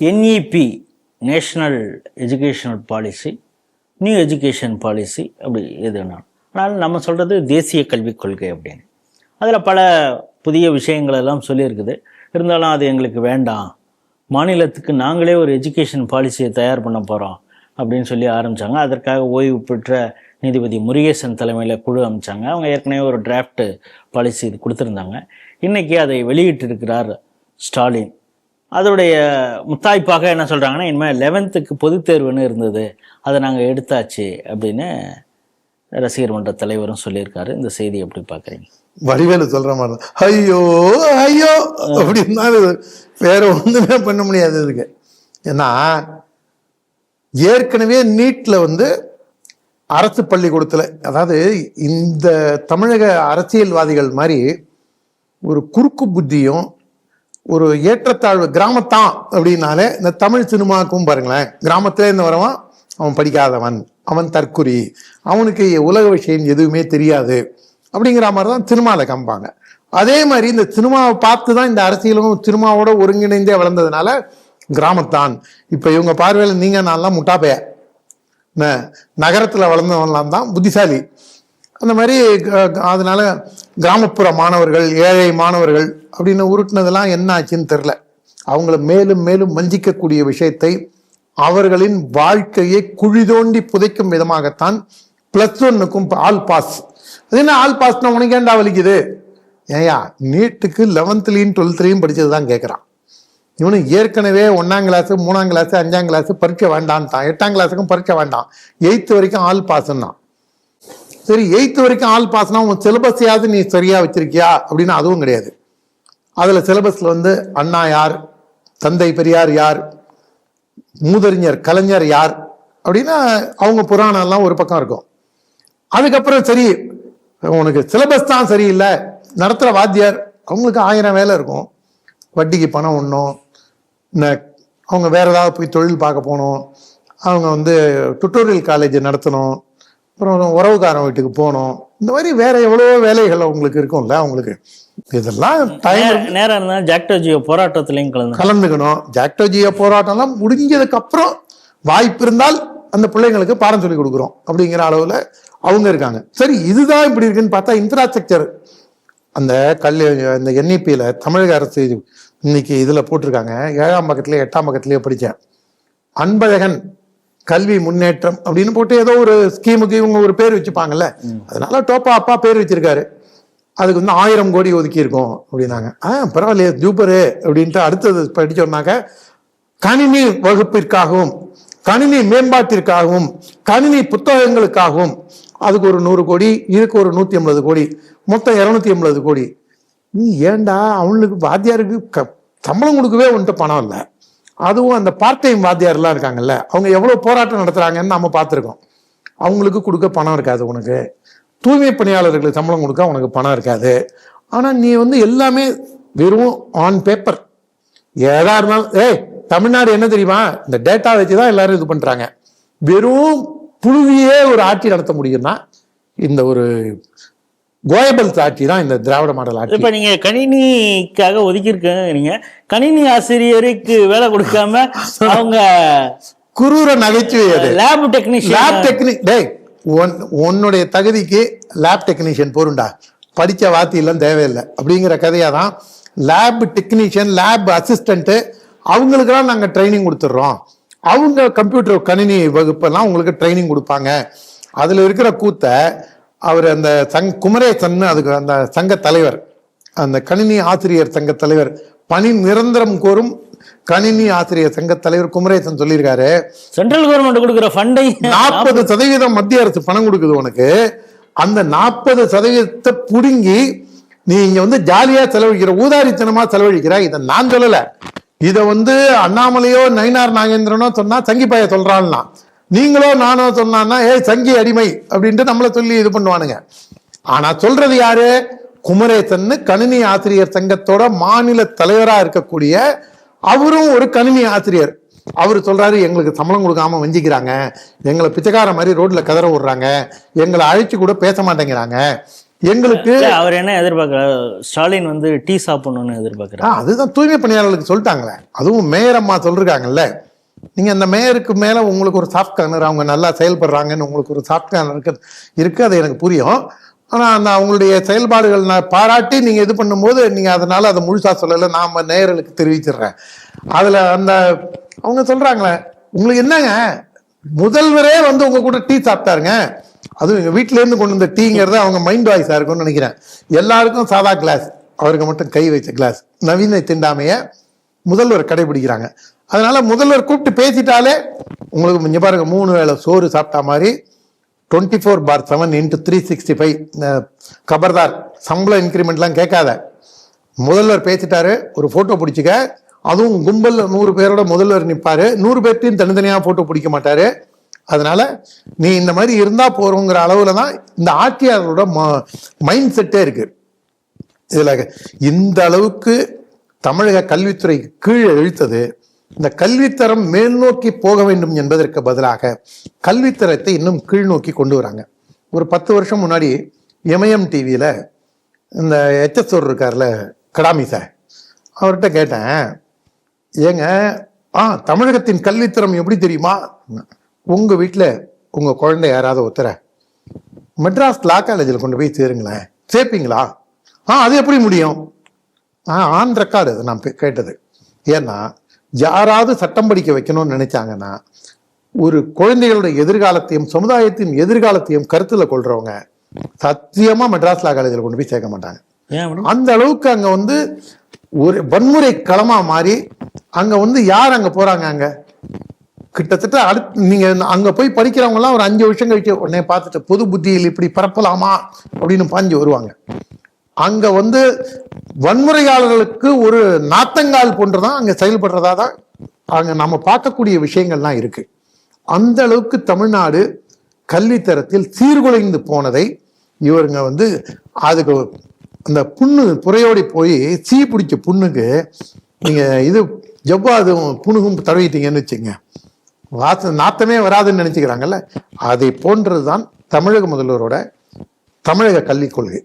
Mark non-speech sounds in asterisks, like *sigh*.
NEP national educational policy new education policy அப்படி எதுனா ஆனால் நம்ம சொல்கிறது தேசிய கல்விக் கொள்கை அப்படின்னு. அதில் பல புதிய விஷயங்களெல்லாம் சொல்லியிருக்குது. இருந்தாலும் அது எங்களுக்கு வேண்டாம். மாநிலத்துக்கு நாங்களே ஒரு எஜுகேஷன் பாலிசியை தயார் பண்ண போகிறோம் அப்படின்னு சொல்லி ஆரம்பித்தாங்க அதற்காக ஓய்வு பெற்ற நீதிபதி முருகேசன் தலைமையில் குழு அமைச்சாங்க. அவங்க ஏற்கனவே ஒரு டிராஃப்ட் பாலிசி இது கொடுத்துருந்தாங்க. இன்றைக்கி அதை வெளியிட்டிருக்கிறார் ஸ்டாலின். அதோடைய முத்தாய்ப்பாக என்ன சொல்கிறாங்கன்னா இனிமேல் லெவன்த்துக்கு பொதுத் தேர்வுன்னு இருந்தது. அதை நாங்கள் எடுத்தாச்சு அப்படின்னு ரசிகர் மன்ற தலைவரும் சொல்லியிருக்காரு. இந்த செய்தி எப்படி பார்க்குறீங்க? வடிவேலு சொல்ற மாதிரி தான். ஐயோ ஐயோ அப்படின்னா வேற ஒன்றுமே பண்ண முடியாது இதுக்கு. ஏன்னா ஏற்கனவே நீட்டில் வந்து அரசு பள்ளிக்கூடத்தில் அதாவது இந்த தமிழக அரசியல்வாதிகள் மாதிரி ஒரு குறுக்கு புத்தியும் ஒரு ஏற்றத்தாழ்வு கிராமத்தான் அப்படின்னாலே இந்த தமிழ் சினிமாவுக்கும் பாருங்களேன். கிராமத்திலே இருந்து வரவன் அவன் படிக்காதவன் அவன் தற்குறி அவனுக்கு உலக விஷயம் எதுவுமே தெரியாது அப்படிங்கிற மாதிரி தான் சினிமாவில் காமிப்பாங்க. அதே மாதிரி இந்த சினிமாவை பார்த்து தான் இந்த அரசியலும் சினிமாவோட ஒருங்கிணைந்தே வளர்ந்ததுனால கிராமத்தான். இப்போ இவங்க பார்வையில் நீங்கள் நான்லாம் முட்டாப்பைய? நகரத்தில் வளர்ந்தவன்லாம் தான் புத்திசாலி. அந்த மாதிரி க- அதனால கிராமப்புற மாணவர்கள் ஏழை மாணவர்கள் அப்படின்னு உருட்டினதெல்லாம் என்ன ஆச்சுன்னு தெரில அவங்கள மேலும் மேலும் வஞ்சிக்கக்கூடிய விஷயத்தை அவர்களின் வாழ்க்கையை குழி தோண்டி புதைக்கும் விதமாகத்தான் பிளஸ் ஒன்னுக்கும் ஆல் பாஸ் அது என்ன ஆல் பாஸ்னா உனக்கு ஏன்டா வலிக்குது? ஏயா நீட்டுக்கு லெவன்த்துலேயும் டுவெல்த்லேயும் படித்தது தான் கேட்குறான் இவனு ஏற்கனவே ஒன்றாம் கிளாஸு மூணாம் கிளாஸு அஞ்சாம் கிளாஸு பரீட்சை வேண்டான்ட்டான். எட்டாம் கிளாஸுக்கும் பரீட்சை வேண்டாம். எயித்து வரைக்கும் ஆல் பாஸ்ன்னா சரி எயித்து வரைக்கும் ஆல் பாஸ்னா உன் சிலபஸையாவது நீ சரியாக வச்சிருக்கியா? அப்படின்னு அதுவும் கிடையாது. அதில் சிலபஸில் வந்து அண்ணா யார் தந்தை பெரியார் யார் மூதறிஞர் கலைஞர் யார் அப்படின்னா அவங்க புராணம்லாம் ஒரு பக்கம் இருக்கும். அதுக்கப்புறம் சரி உனக்கு சிலபஸ் தான் சரியில்லை நடத்துகிற வாத்தியார் அவங்களுக்கு ஆயிரம் வேலை இருக்கும். வட்டிக்கு பணம் ஒன்றும் அவங்க வேறு ஏதாவது போய் தொழில் பார்க்க போகணும் அவங்க வந்து டுட்டோரியல் காலேஜ் நடத்தணும் அப்புறம் உறவுக்காரன் வீட்டுக்கு போகணும் இந்த மாதிரி வேற எவ்வளவோ வேலைகள் அவங்களுக்கு இருக்கும்ல அவங்களுக்கு. இதெல்லாம் டைம் நேரம் இருந்தால் ஜாக்டோஜியோ போராட்டத்திலையும் கலந்து கலந்துக்கணும். ஜாக்டோஜிய போராட்டம்லாம் முடிஞ்சதுக்கு அப்புறம் வாய்ப்பு இருந்தால் அந்த பிள்ளைங்களுக்கு பாடம் சொல்லி கொடுக்குறோம் அப்படிங்கிற அளவுல அவங்க இருக்காங்க. சரி இதுதான் இப்படி இருக்குன்னு பார்த்தா இன்ஃப்ராஸ்ட்ரக்சர் அந்த கல்வி இந்த என்இபியில் தமிழக அரசு இன்னைக்கு இதில் போட்டிருக்காங்க. ஏழாம் பக்கத்துலேயே எட்டாம் பக்கத்துலேயே படித்தேன் அன்பழகன் கல்வி முன்னேற்றம் அப்படின்னு போட்டு ஏதோ ஒரு ஸ்கீமுக்கு இவங்க ஒரு பேர் வச்சுப்பாங்கல்ல. அதனால டோப்பா அப்பா பேர் வச்சிருக்காரு. அதுக்கு வந்து ஆயிரம் கோடி ஒதுக்கியிருக்கோம் அப்படின்னாங்க. ஆ பரவாயில்லையே ஜூப்பரு அப்படின்ட்டு அடுத்தது படிச்சோம்னாக்க கணினி வகுப்பிற்காகவும் கணினி மேம்பாட்டிற்காகவும் கணினி புத்தகங்களுக்காகவும் அதுக்கு ஒரு நூறு கோடி இதுக்கு ஒரு நூற்றி ஐம்பது கோடி மொத்தம் இரநூத்தி ஐம்பது கோடி. நீ அவனுக்கு வாத்தியாருக்கு க- சம்பளம் கொடுக்கவே வந்துட்டு பணம் இல்லை. அதுவும் அந்த பார்ட் டைம் வாத்தியார்லாம் இருக்காங்கல்ல அவங்க எவ்வளோ போராட்டம் நடத்துகிறாங்கன்னு நம்ம பார்த்துருக்கோம். அவங்களுக்கு கொடுக்க பணம் இருக்காது உனக்கு. தூய்மை பணியாளர்களுக்கு சம்பளம் கொடுக்க உனக்கு பணம் இருக்காது. ஆனால் நீ வந்து எல்லாமே வெறும் ஆன் பேப்பர் ஏதா இருந்தாலும் ஏய் தமிழ்நாடு என்ன தெரியுமா? இந்த டேட்டா வச்சு தான் எல்லாரும் இது பண்ணுறாங்க வெறும் புழுவியே ஒரு ஆட்சி நடத்த முடியும்னா இந்த ஒரு கோயபல்ஸ் ஆட்சி தான் இந்த திராவிட மாடல் ஆட்சி. இப்ப நீங்க கணினிக்காக ஒதுக்கியிருக்கீங்க நீங்க கணினி ஆசிரியருக்கு வேலை கொடுக்காம *laughs* அவங்க குரூர நகைச்சுவை லேப் டெக்னீஷியன் லேப் டெக்னிக் டேய் உன் உன்னுடைய தகுதிக்கு லேப் டெக்னீஷியன் போருண்டா. படிச்ச வாத்தியெல்லாம் தேவையில்லை. அப்படிங்கிற கதையாக தான் லேப் டெக்னீஷியன் லேப் அசிஸ்டண்ட்டு அவங்களுக்கெல்லாம் நாங்கள் ட்ரைனிங் கொடுத்துட்றோம். அவங்க கம்ப்யூட்டர் கணினி வகுப்பெல்லாம் உங்களுக்கு ட்ரைனிங் கொடுப்பாங்க. அதில் இருக்கிற கூத்தை அவர் அந்த சங் குமரேசன் அதுக்கு அந்த சங்க தலைவர். அந்த கணினி ஆசிரியர் சங்க தலைவர். பணி நிரந்தரம் கோரும் கணினி ஆசிரியர் சங்க தலைவர் குமரேசன் சொல்லியிருக்காரு. சென்ட்ரல் கவர்மெண்ட் கொடுக்குற ஃபண்டை நாற்பது சதவீதம் மத்திய அரசு பணம் கொடுக்குது உனக்கு. அந்த நாற்பது சதவீதத்தை புடுங்கி நீ இங்க வந்து ஜாலியா செலவழிக்கிற ஊதாரித்தனமா செலவழிக்கிற இதை நான் சொல்லல. இத வந்து அண்ணாமலையோ நயினார் நாகேந்திரனோ சொன்னா சங்கிப்பாய சொல்றான்னா. நீங்களோ நானோ சொன்னான்னா ஏய் சங்கி அடிமை அப்படின்ட்டு நம்மள சொல்லி இது பண்ணுவானுங்க. ஆனா சொல்றது யாரு? குமரேசன் கணினி ஆசிரியர் சங்கத்தோட மாநில தலைவரா இருக்கக்கூடிய அவரும் ஒரு கணினி ஆசிரியர். அவர் சொல்றாரு எங்களுக்கு சம்பளம் கொடுக்காம வஞ்சிக்கிறாங்க. எங்களை பிச்சைக்கார மாதிரி ரோட்ல கதற விடுறாங்க. எங்களை அழைச்சு கூட பேச மாட்டேங்கிறாங்க. எங்களுக்கு அவர் என்ன எதிர்பார்க்கிறார்? ஸ்டாலின் வந்து டீ சாப்பிடணும்னு எதிர்பார்க்கிறார். அதுதான் தூய்மை பணியாளர்களுக்கு சொல்லிட்டாங்களே. அதுவும் மேயர் அம்மா நீங்கள் அந்த மேயருக்கு மேலே உங்களுக்கு ஒரு சாஃப்ட் கார்னர் அவங்க நல்லா செயல்படுறாங்கன்னு உங்களுக்கு ஒரு சாஃப்ட் கார்னர் இருக்கு இருக்குது அது எனக்கு புரியும். ஆனால் அந்த அவங்களுடைய செயல்பாடுகள் நான் பாராட்டி நீங்கள் இது பண்ணும்போது நீங்கள் அதனால் அதை முழுசாக சொல்லலை நாம நேயர்களுக்கு தெரிவிச்சிடுறேன். அதில் அந்த அவங்க சொல்கிறாங்களே உங்களுக்கு என்னங்க? முதல்வரே வந்து உங்கள் கூட டீ சாப்பிட்டாருங்க. அதுவும் எங்கள் வீட்டிலேருந்து கொண்டு வந்த டீங்கிறது அவங்க மைண்ட் வாய்ஸாக இருக்கும்னு நினைக்கிறேன். எல்லாருக்கும் சாதா கிளாஸ் அவருக்கு மட்டும் கை வைச்ச கிளாஸ் நவீன திண்டாமையை முதல்வர் கடைபிடிக்கிறாங்க. அதனால் முதல்வர் கூப்பிட்டு பேசிட்டாலே உங்களுக்கு இங்கே பாருங்க மூணு வேளை சோறு சாப்பிட்டா மாதிரி twenty four by seven into three sixty five கபர்தார் சம்பள இன்க்ரிமெண்ட்லாம் கேட்காத. முதல்வர் பேசிட்டாரு ஒரு ஃபோட்டோ பிடிச்சிக்க. அதுவும் கும்பல் நூறு பேரோட முதல்வர் நிற்பாரு நூறு பேர்த்தையும் தனித்தனியாக ஃபோட்டோ பிடிக்க மாட்டாரு. அதனால நீ இந்த மாதிரி இருந்தா போறோங்கிற அளவுல தான் இந்த ஆட்சியாளரோட மைண்ட் செட்டே இருக்கு. இதில் இந்த அளவுக்கு தமிழக கல்வித்துறை கீழே இழுத்தது. இந்த கல்வித்தரம் மேல் நோக்கி போக வேண்டும் என்பதற்கு பதிலாக கல்வித்தரத்தை இன்னும் கீழ் நோக்கி கொண்டு வராங்க. ஒரு பத்து வருஷம் முன்னாடி எம்ஐஎம் டிவியில் இந்த எச்எஸ்ஓர் இருக்கார்ல கடாமி சார் அவர்கிட்ட கேட்டேன் ஏங்க ஆ தமிழகத்தின் கல்வித்தரம் எப்படி தெரியுமா? உங்கள் வீட்டில் உங்கள் குழந்தை யாராவது ஒருத்தர மெட்ராஸ் லா காலேஜில் கொண்டு போய் சேருங்களேன் சேர்ப்பீங்களா ஆ அது எப்படி முடியும்? ஆ ஆன் ரெக்கார்டு நான் கேட்டது. ஏன்னா யாராவது சட்டம் படிக்க வைக்கணும்னு நினைச்சாங்கன்னா ஒரு குழந்தைகளோட எதிர்காலத்தையும் சமுதாயத்தின் எதிர்காலத்தையும் கருத்துல கொள்றவங்க சத்தியமா மெட்ராஸ் லா காலேஜில் கொண்டு போய் சேர்க்க மாட்டாங்க. அந்த அளவுக்கு அங்க வந்து ஒரு வன்முறை களமா மாறி அங்க வந்து யார் அங்க போறாங்க அங்க? கிட்டத்தட்ட அடுத்து நீங்க அங்க போய் படிக்கிறவங்க எல்லாம் ஒரு அஞ்சு வருஷம் கழிச்சு உடனே பார்த்துட்டு பொது புத்தியில் இப்படி பரப்பலாமா? அப்படின்னு பாஞ்சு வருவாங்க. அங்க வந்து வன்முறையாளர்களுக்கு ஒரு நாத்தங்கால் போன்றுதான் அங்க செயல்படுறதா தான் அங்க நம்ம பார்க்கக்கூடிய விஷயங்கள்லாம் இருக்கு. அந்த அளவுக்கு தமிழ்நாடு கல்வித்தரத்தில் சீர்குலைந்து போனதை இவருங்க வந்து அதுக்கு அந்த புண்ணு புறையோடி போய் சீ பிடிச்ச புண்ணுக்கு நீங்க இது ஜவ்வாதும் புணுகும் தடவிட்டீங்கன்னு வச்சுங்க வாச நாத்தமே வராதுன்னு நினைச்சுக்கிறாங்கல்ல? அதை போன்றதுதான் தமிழக முதல்வரோட தமிழக கல்விக் கொள்கை.